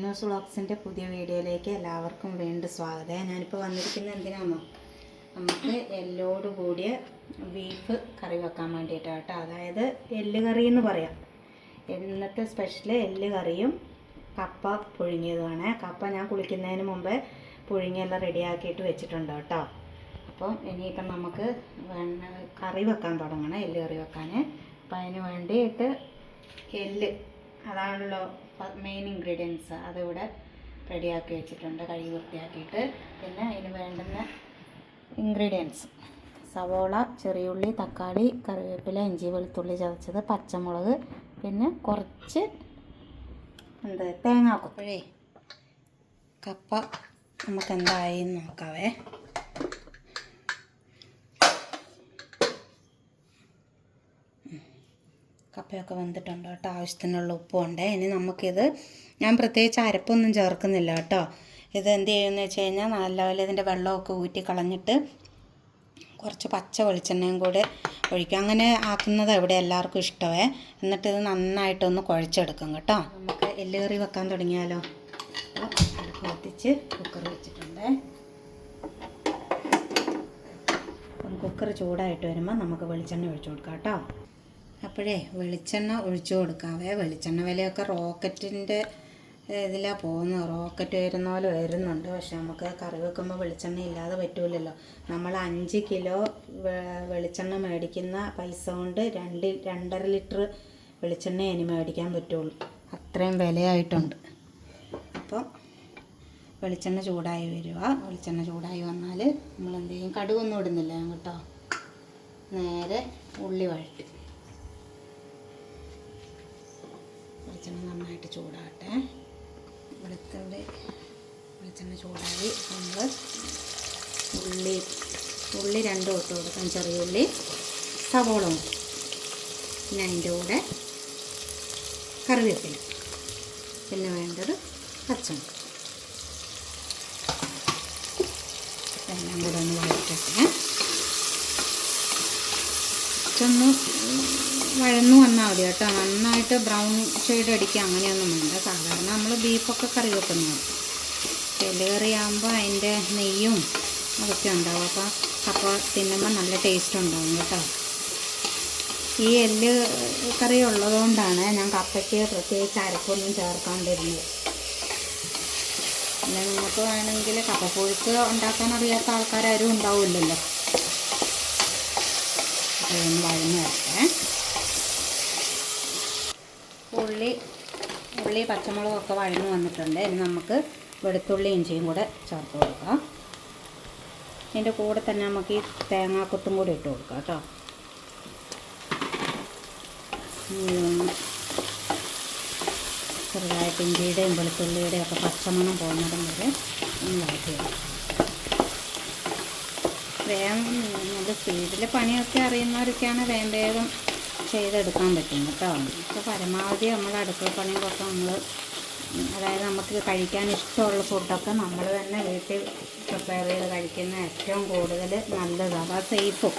News വ്ളോഗ്സിന്റെ പുതിയ വീഡിയോയിലേക്ക് എല്ലാവർക്കും വീണ്ടും സ്വാഗതം. ഞാനിപ്പോൾ വന്നിരിക്കുന്നത് എന്തിനാണോ നമുക്ക് എല്ലോട് കൂടിയ ബീഫ് കറി വെക്കാൻ വേണ്ടിയിട്ടാണ് കേട്ടോ. അതായത് എല്ല് കറി എന്ന് പറയാം. ഇന്നത്തെ സ്പെഷ്യൽ എല്ല് കറിയും കപ്പ പുഴുങ്ങിയതുമാണ്. കപ്പ ഞാൻ കുളിക്കുന്നതിന് മുമ്പേ പുഴുങ്ങിയെല്ലാം റെഡിയാക്കിയിട്ട് വെച്ചിട്ടുണ്ട് കേട്ടോ. അപ്പോൾ ഇനിയിപ്പം നമുക്ക് കറി വെക്കാൻ തുടങ്ങണം എല്ല് കറി വെക്കാൻ. അപ്പം അതിന് വേണ്ടിയിട്ട് എല്ല് അതാണല്ലോ മെയിൻ ഇൻഗ്രീഡിയൻസ് അതിവിടെ റെഡിയാക്കി വെച്ചിട്ടുണ്ട് കഴുകി വൃത്തിയാക്കിയിട്ട്. പിന്നെ അതിന് വേണ്ടുന്ന ഇൻഗ്രീഡിയൻസ് സവോള ചെറിയുള്ളി തക്കാളി കറിവേപ്പില ഇഞ്ചി വെളുത്തുള്ളി ചതച്ചത് പച്ചമുളക് പിന്നെ കുറച്ച് എന്ത് തേങ്ങാക്കൊപ്പഴേ കപ്പ നമുക്ക് എന്തായി നോക്കാവേ. കപ്പയൊക്കെ വെന്തിട്ടുണ്ട് കേട്ടോ. ആവശ്യത്തിനുള്ള ഉപ്പുണ്ട്. ഇനി നമുക്കിത് ഞാൻ പ്രത്യേകിച്ച് അരപ്പൊന്നും ചേർക്കുന്നില്ല കേട്ടോ. ഇത് എന്ത് ചെയ്യുമെന്ന് വെച്ച് കഴിഞ്ഞാൽ നല്ലപോലെ ഇതിന്റെ വെള്ളമൊക്കെ ഊറ്റി കളഞ്ഞിട്ട് കുറച്ച് പച്ച വെളിച്ചെണ്ണയും കൂടെ ഒഴിക്കും. അങ്ങനെ ആക്കുന്നത് ഇവിടെ എല്ലാവർക്കും ഇഷ്ടമേ. എന്നിട്ട് ഇത് നന്നായിട്ടൊന്ന് കുഴച്ചെടുക്കും കേട്ടോ. നമുക്ക് എല്ലേറി വെക്കാൻ തുടങ്ങിയാലോ? അടുപ്പ് കത്തിച്ച് കുക്കർ വെച്ചിട്ടുണ്ടേ. കുക്കർ ചൂടായിട്ട് വരുമ്പോൾ നമുക്ക് വെളിച്ചെണ്ണ ഒഴിച്ചു കൊടുക്കാം കേട്ടോ. അപ്പോഴേ വെളിച്ചെണ്ണ ഒഴിച്ചു കൊടുക്കാവേ. വെളിച്ചെണ്ണ വിലയൊക്കെ റോക്കറ്റിന്റെ ഇതിലാണ് പോകുന്നത്. റോക്കറ്റ് വരുന്ന പോലെ വരുന്നുണ്ട്. പക്ഷെ നമുക്ക് കറി വെക്കുമ്പോൾ വെളിച്ചെണ്ണ ഇല്ലാതെ പറ്റൂലല്ലോ. നമ്മൾ അഞ്ച് കിലോ വെളിച്ചെണ്ണ മേടിക്കുന്ന പൈസ കൊണ്ട് രണ്ട് രണ്ടര ലിറ്റർ വെളിച്ചെണ്ണ ഇനി മേടിക്കാൻ പറ്റുള്ളൂ. അത്രയും വിലയായിട്ടുണ്ട്. അപ്പോൾ വെളിച്ചെണ്ണ ചൂടായി വരിക. വെളിച്ചെണ്ണ ചൂടായി വന്നാൽ നമ്മൾ എന്ത് ചെയ്യും ഇടുന്നില്ല കേട്ടോ. നേരെ ഉള്ളി വഴറ്റി. വെളിച്ചെണ്ണ നന്നായിട്ട് ചൂടാകട്ടെ. വെളുത്തുള്ളി വെളിച്ചെണ്ണ ചൂടായി. നമ്മൾ ഉള്ളി ഉള്ളി രണ്ടും ഇട്ട് കൊടുക്കാം. ചെറിയ ഉള്ളി സവോള മതി. പിന്നെ അതിന്റെ കൂടെ കറിവേപ്പില. പിന്നെ വേണ്ടത് പച്ചമുളക്. എല്ലാം കൂടെ ഒന്ന് വഴറ്റട്ടെ വഴന്നു വന്നാൽ മതി കേട്ടോ. നന്നായിട്ട് ബ്രൗൺ ഷെയ്ഡ് അടിക്കുക അങ്ങനെയൊന്നും വേണ്ട. സാധാരണ നമ്മൾ ബീഫൊക്കെ കറി വെക്കുന്നത് ഡെലിവറി ആകുമ്പോൾ അതിന്റെ നെയ്യും അതൊക്കെ ഉണ്ടാവും. അപ്പോൾ കപ്പ തിന്നുമ്പോൾ നല്ല ടേസ്റ്റ് ഉണ്ടാവും കേട്ടോ. ഈ എല്ല് കറി ഉള്ളതുകൊണ്ടാണ് ഞാൻ കപ്പയ്ക്ക് പ്രത്യേകിച്ച് അരപ്പൊന്നും ചേർക്കാണ്ടിരുന്നത്. പിന്നെ നിങ്ങൾക്ക് വേണമെങ്കിൽ കപ്പപ്പുഴുക്ക് ഉണ്ടാക്കാൻ അറിയാത്ത ആൾക്കാരും ഉണ്ടാവില്ലല്ലോ. അതൊന്ന് വഴന്നു വരട്ടെ. ഉള്ളി ഉള്ളി പച്ചമുളകൊക്കെ വഴന്ന് വന്നിട്ടുണ്ട്. ഇനി നമുക്ക് വെളുത്തുള്ളി ഇഞ്ചിയും കൂടെ ചേർത്ത് കൊടുക്കാം. ഇതിന്റെ കൂടെ തന്നെ നമുക്ക് ഈ തേങ്ങാക്കൊത്തും കൂടി ഇട്ട് കൊടുക്കാം കേട്ടോ. ചെറുതായിട്ട് ഇഞ്ചിയുടെയും വെളുത്തുള്ളിയുടെയും ഒക്കെ പച്ചമണം പോകുന്നതും വരെ വഴറ്റിയെടുക്കാം വേഗം നല്ല സ്പീഡിൽ പണിയൊക്കെ അറിയുന്നവരൊക്കെയാണ് വേഗം വേഗം ചെയ്തെടുക്കാൻ പറ്റും കേട്ടോ. ഇപ്പോൾ പരമാവധി നമ്മൾ അടുക്കള പണികളൊക്കെ നമ്മൾ അതായത് നമുക്ക് കഴിക്കാൻ ഇഷ്ടമുള്ള ഫുഡൊക്കെ നമ്മൾ തന്നെ വീട്ടിൽ പ്രിപ്പയർ ചെയ്ത് കഴിക്കുന്ന ഏറ്റവും കൂടുതൽ നല്ലത്. അതാ സേഫും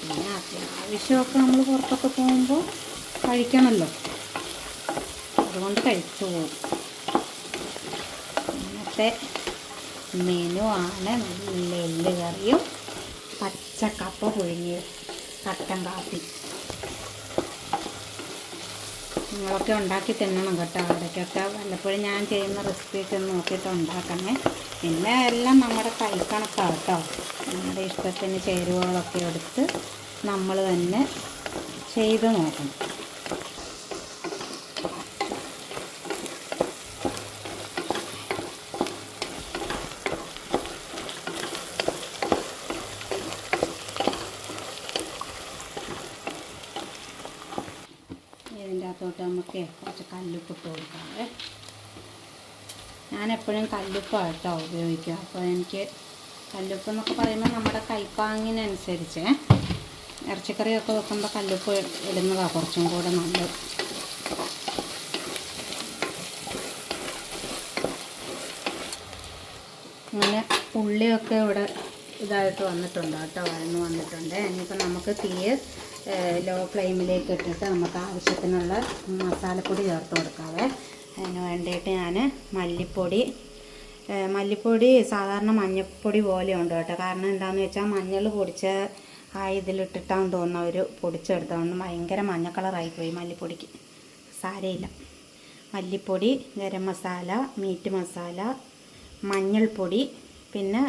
പിന്നെ അത്യാവശ്യമൊക്കെ നമ്മൾ പുറത്തൊക്കെ പോകുമ്പോൾ കഴിക്കണമല്ലോ അതുകൊണ്ട് കഴിച്ചു പോകും. ഇന്നത്തെ മെനു ആണ് നല്ല കറിയും പച്ചക്കപ്പ പുഴുങ്ങിയത് കട്ടൻ കാപ്പി. നിങ്ങളൊക്കെ ഉണ്ടാക്കി തിന്നണം കേട്ടോ. അവിടേക്കൊക്കെ വല്ലപ്പോഴും ഞാൻ ചെയ്യുന്ന റെസിപ്പിയൊക്കെ ഒന്ന് നോക്കിയിട്ട് ഉണ്ടാക്കണേ. പിന്നെ എല്ലാം നമ്മുടെ കൈക്കണക്കാണ് കേട്ടോ. നമ്മുടെ ഇഷ്ടത്തിന് ചേരുവകളൊക്കെ എടുത്ത് നമ്മൾ തന്നെ ചെയ്ത് നോക്കണം ഇതിന്റെ നമുക്ക് കുറച്ച് കല്ലുപ്പ് ഇട്ട് കൊടുക്കാവേ. ഞാൻ എപ്പോഴും കല്ലുപ്പാണ് കേട്ടോ ഉപയോഗിക്കുക. അപ്പോൾ എനിക്ക് കല്ലുപ്പ് എന്നൊക്കെ പറയുമ്പോൾ നമ്മുടെ കൈപ്പാങ്ങിനനുസരിച്ച് ഇറച്ചിക്കറിയൊക്കെ വെക്കുമ്പോൾ കല്ലുപ്പ് ഇടുന്നതാണ് കുറച്ചും കൂടെ നല്ലത്. അങ്ങനെ ഉള്ളിയൊക്കെ ഇവിടെ ഇതായിട്ട് വന്നിട്ടുണ്ട് കേട്ടോ വഴന്ന് വന്നിട്ടുണ്ട്. ഇനിയിപ്പോൾ നമുക്ക് തീ ലോ ഫ്ലെയിമിലേക്ക് ഇട്ടിട്ട് നമുക്ക് ആവശ്യത്തിനുള്ള മസാലപ്പൊടി ചേർത്ത് കൊടുക്കാവേ. അതിന് വേണ്ടിയിട്ട് ഞാൻ മല്ലിപ്പൊടി മല്ലിപ്പൊടി സാധാരണ മഞ്ഞൾപ്പൊടി പോലെ ഉണ്ട് കേട്ടോ. കാരണം എന്താണെന്ന് വെച്ചാൽ മഞ്ഞൾ പൊടിച്ച ആ ഇതിലിട്ടിട്ടാന്ന് തോന്നുന്ന ഒരു പൊടിച്ചെടുത്തതുകൊണ്ട് ഭയങ്കര മഞ്ഞ കളറായി പോയി മല്ലിപ്പൊടിക്ക്. സാരയില്ല. മല്ലിപ്പൊടി ഗരം മസാല മീറ്റ് മസാല മഞ്ഞൾപ്പൊടി പിന്നെ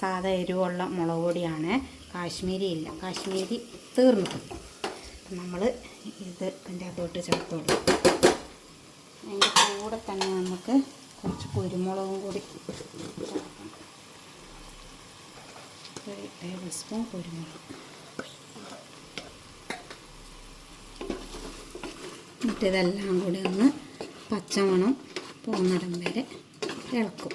സാധാ എരിവുള്ള മുളക് പൊടിയാണ്. കാശ്മീരി ഇല്ല കാശ്മീരി തീർന്നു. നമ്മൾ ഇത് ഇതിന്റെ അകത്തോട്ട് ചേർത്ത് അതിന്റെ കൂടെ തന്നെ നമുക്ക് കുറച്ച് കുരുമുളകും കൂടി ഒരു ടേബിൾ സ്പൂൺ കുരുമുളക്. എന്നിട്ട് ഇതെല്ലാം കൂടി ഒന്ന് പച്ചമണം പോകുന്നിടം വരെ ഇളക്കും.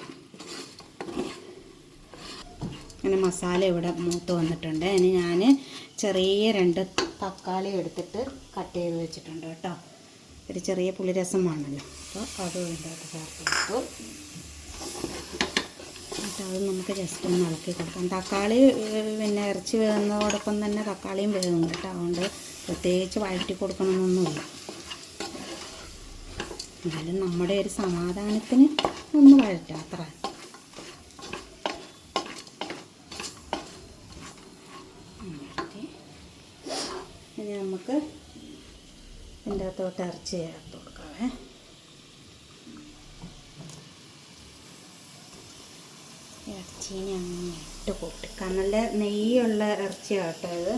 അങ്ങനെ മസാല ഇവിടെ മൂത്ത് വന്നിട്ടുണ്ട്. ഇനി ഞാൻ ചെറിയ രണ്ട് തക്കാളി എടുത്തിട്ട് കട്ട് ചെയ്ത് വെച്ചിട്ടുണ്ട് കേട്ടോ. ഒരു ചെറിയ പുളിരസം വേണമല്ലോ അപ്പോൾ അത് വേണ്ടത് ചേർത്ത് കൊടുത്തു. എന്നിട്ട് അത് നമുക്ക് ജസ്റ്റ് ഒന്ന് ഇളക്കി കൊടുക്കാം. തക്കാളി പിന്നെ ഇറച്ചി വേകുന്നതോടൊപ്പം തന്നെ തക്കാളിയും വേകും കേട്ടോ. അതുകൊണ്ട് പ്രത്യേകിച്ച് വഴറ്റി കൊടുക്കണമെന്നൊന്നുമില്ല. എന്നാലും നമ്മുടെ ഒരു സമാധാനത്തിന് ഒന്ന് വഴറ്റാം. അത്ര വഴറ്റി. ഇനി നമുക്ക് ഇതിന്റെ അകത്തോട്ട് ഇറച്ചി ചേർത്ത് കൊടുക്കാവേ. ഇറച്ചീനെ അങ്ങനെ ഇട്ട് പൊട്ടിക്കാം നല്ല നെയ്യുള്ള ഇറച്ചിയാണ് ഇത്.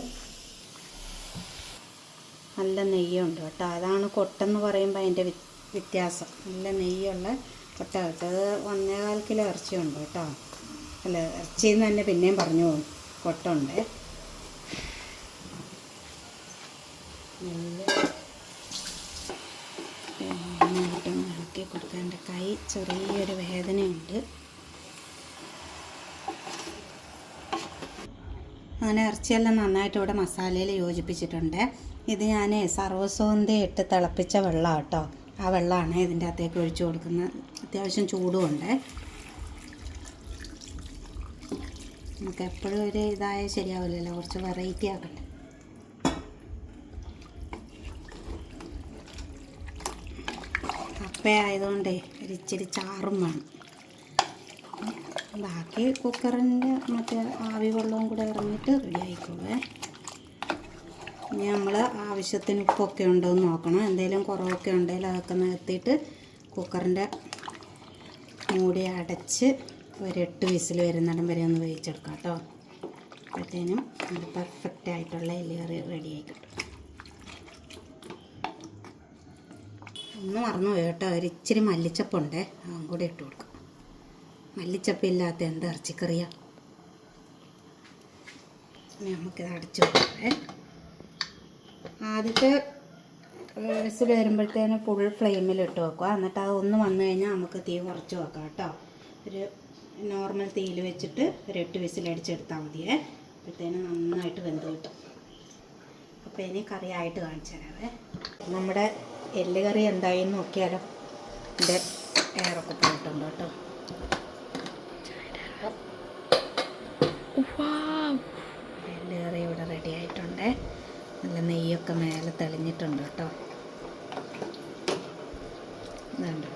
നല്ല നെയ്യുണ്ട് കേട്ടോ. അതാണ് കൊട്ടെന്ന് പറയുമ്പോൾ അതിന്റെ വ്യ- വ്യത്യാസം. നല്ല നെയ്യുള്ള കൊട്ട കേട്ടോ. അത് ഒന്നേകാൽ കിലോ ഇറച്ചിയുണ്ട് കേട്ടോ. അല്ല ഇറച്ചിന്ന് തന്നെ പിന്നെയും പറഞ്ഞു പോകും. കൊട്ടുണ്ട് നന്നായിട്ട് ഇളക്കി കൊടുക്കാൻ എന്റെ കൈ ചെറിയൊരു വേദനയുണ്ട്. അങ്ങനെ ഇറച്ചിയെല്ലാം നന്നായിട്ട് ഇവിടെ മസാലയിൽ യോജിപ്പിച്ചിട്ടുണ്ട്. ഇത് ഞാൻ സർവസോന്തി ഇട്ട് തിളപ്പിച്ച വെള്ളം കേട്ടോ ആ വെള്ളമാണ് ഇതിന്റെ അകത്തേക്ക് ഒഴിച്ചു കൊടുക്കുന്നത്. അത്യാവശ്യം ചൂടുമുണ്ട് നമുക്ക് എപ്പോഴും ഒരു ഇതായ ശരിയാവില്ലല്ലോ. കുറച്ച് വെറൈറ്റി ആക്കട്ടെ കപ്പയായതുകൊണ്ടേ ഒരു ഇച്ചിരി ചാറും വേണം. ബാക്കി കുക്കറിന്റെ മറ്റേ ആവി വെള്ളവും കൂടെ ഇറങ്ങിയിട്ട് റെഡി ആയിക്കോളേ. ഇനി നമ്മൾ ആവശ്യത്തിന് ഉപ്പൊക്കെ ഉണ്ടോ എന്ന് നോക്കണം. എന്തെങ്കിലും കുറവൊക്കെ ഉണ്ടെങ്കിൽ അതൊക്കെ നികത്തിയിട്ട് കുക്കറിന്റെ മൂടി അടച്ച് ഒരു എട്ട് വിസിൽ വരുന്നിടം വരെ ഒന്ന് വേവിച്ചെടുക്കാം കേട്ടോ. അപ്പോഴത്തേനും പെർഫെക്റ്റ് ആയിട്ടുള്ള എല്ലുകറി റെഡി ആയി ഒന്ന് മറന്നു കേട്ടോ. ഒരു ഇച്ചിരി മല്ലിച്ചപ്പുണ്ടേ. അതും കൂടി ഇട്ട് കൊടുക്കാം. മല്ലിച്ചപ്പ് ഇല്ലാത്ത എന്ത് ഇറച്ചിക്കറിയാ? നമുക്കിത് അടച്ചു കൊടുക്കേ ആദ്യത്തെ വിസിൽ വരുമ്പോഴത്തേന് ഫുൾ ഫ്ലെയിമിൽ ഇട്ട് വെക്കുക. എന്നിട്ട് അത് ഒന്ന് വന്നു കഴിഞ്ഞാൽ നമുക്ക് തീ കുറച്ച് വെക്കാം കേട്ടോ. ഒരു നോർമൽ തീയിൽ വെച്ചിട്ട് ഒരു എട്ട് വിസിൽ അടിച്ചെടുത്താൽ മതിയേ. അപ്പോഴത്തേന് നന്നായിട്ട് വെന്ത് കിട്ടും. അപ്പോൾ ഇനി കറിയായിട്ട് കാണിച്ചു തരാവേ. നമ്മുടെ എല്ല് കറി എന്തായി നോക്കിയാലോ. എന്റെ എയറൊക്കെ പോയിട്ടുണ്ട് കേട്ടോ. എല്ല് കറി ഇവിടെ റെഡി ആയിട്ടുണ്ട്. നല്ല നെയ്യൊക്കെ മേലെ തെളിഞ്ഞിട്ടുണ്ട് കേട്ടോ. ഇതുണ്ട്.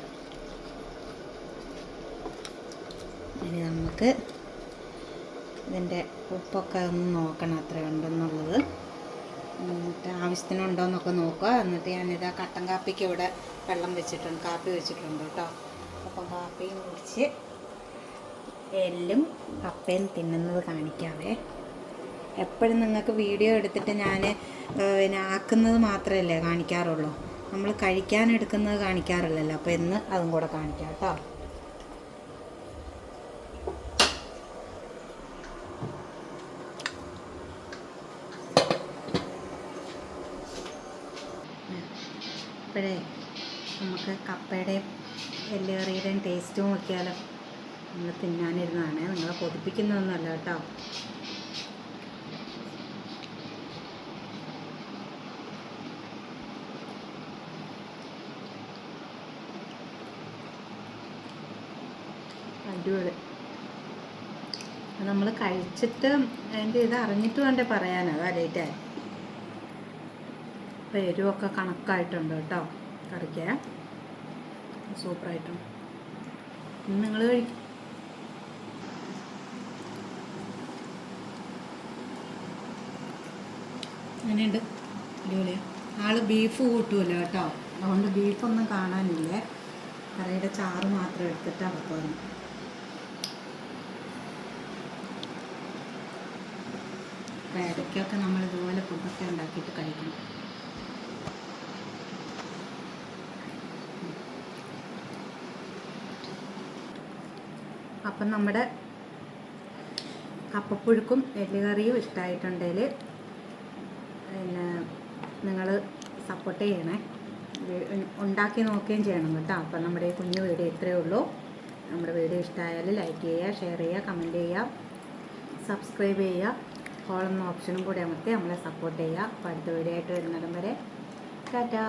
ഇനി നമുക്ക് ഇതിന്റെ ഉപ്പൊക്കെ ഒന്ന് നോക്കണം എത്ര ഉണ്ടെന്നുള്ളത് ആവശ്യത്തിനുണ്ടോ എന്നൊക്കെ നോക്കുക. എന്നിട്ട് ഞാനിത് കട്ടൻ കാപ്പിക്ക് ഇവിടെ വെള്ളം വെച്ചിട്ടുണ്ട് കാപ്പി വെച്ചിട്ടുണ്ട് കേട്ടോ. അപ്പം കാപ്പിയും കുടിച്ച് എല്ലും കപ്പയും തിന്നുന്നത് കാണിക്കാവേ. എപ്പോഴും നിങ്ങൾക്ക് വീഡിയോ എടുത്തിട്ട് ഞാൻ പിന്നെ ആക്കുന്നത് മാത്രമല്ലേ കാണിക്കാറുള്ളൂ. നമ്മൾ കഴിക്കാൻ എടുക്കുന്നത് കാണിക്കാറില്ലല്ലോ. അപ്പോൾ ഇന്ന് അതും കൂടെ കാണിക്കാം കേട്ടോ. ഇപ്പോഴേ നമുക്ക് കപ്പയുടെയും എല്ലുകറിയുടെയും ടേസ്റ്റും നോക്കിയാലോ നമ്മൾ തിന്നാനിരുന്നതാണ് നിങ്ങളെ കൊതിപ്പിക്കുന്നതൊന്നുമല്ല കേട്ടോ. അടിപൊളി. നമ്മൾ കഴിച്ചിട്ട് അതിന്റെ ഇത് അറിഞ്ഞിട്ട് വേണ്ടേ പറയാൻ അതാ ലേറ്റായി അപ്പോൾ എരിവൊക്കെ കണക്കായിട്ടുണ്ട് കേട്ടോ കറിക്ക്. സൂപ്പറായിട്ടുണ്ട്. നിങ്ങൾ കഴിക്കും അങ്ങനെയുണ്ട് അടിപൊളിയാണ് ആൾ ബീഫ് കൂട്ടുമല്ലോ കേട്ടോ. അതുകൊണ്ട് ബീഫൊന്നും കാണാനില്ല? കറിയുടെ ചാറ് മാത്രം എടുത്തിട്ടാണ് വന്നു അപ്പോൾ ഇടയ്ക്കൊക്കെ നമ്മൾ ഇതുപോലെ ഫുഡൊക്കെ ഉണ്ടാക്കിയിട്ട് കഴിക്കണം. അപ്പം നമ്മുടെ കപ്പപ്പുഴുക്കും എല്ലുകറിയും ഇഷ്ടമായിട്ടുണ്ടെങ്കിൽ പിന്നെ നിങ്ങൾ സപ്പോർട്ട് ചെയ്യണേ. ഉണ്ടാക്കി നോക്കുകയും ചെയ്യണം കേട്ടോ. അപ്പം നമ്മുടെ ഈ കുഞ്ഞു വീഡിയോ ഇത്രയേ ഉള്ളൂ. നമ്മുടെ വീഡിയോ ഇഷ്ടമായാൽ ലൈക്ക് ചെയ്യുക ഷെയർ ചെയ്യുക കമന്റ് ചെയ്യുക സബ്സ്ക്രൈബ് ചെയ്യുക. കോൾ എന്ന ഓപ്ഷനും കൂടി അമർത്തി നമ്മളെ സപ്പോർട്ട് ചെയ്യുക. അപ്പോൾ അടുത്ത വീഡിയോ ആയിട്ട് വരുന്നിടം വരെ. ടാറ്റാ.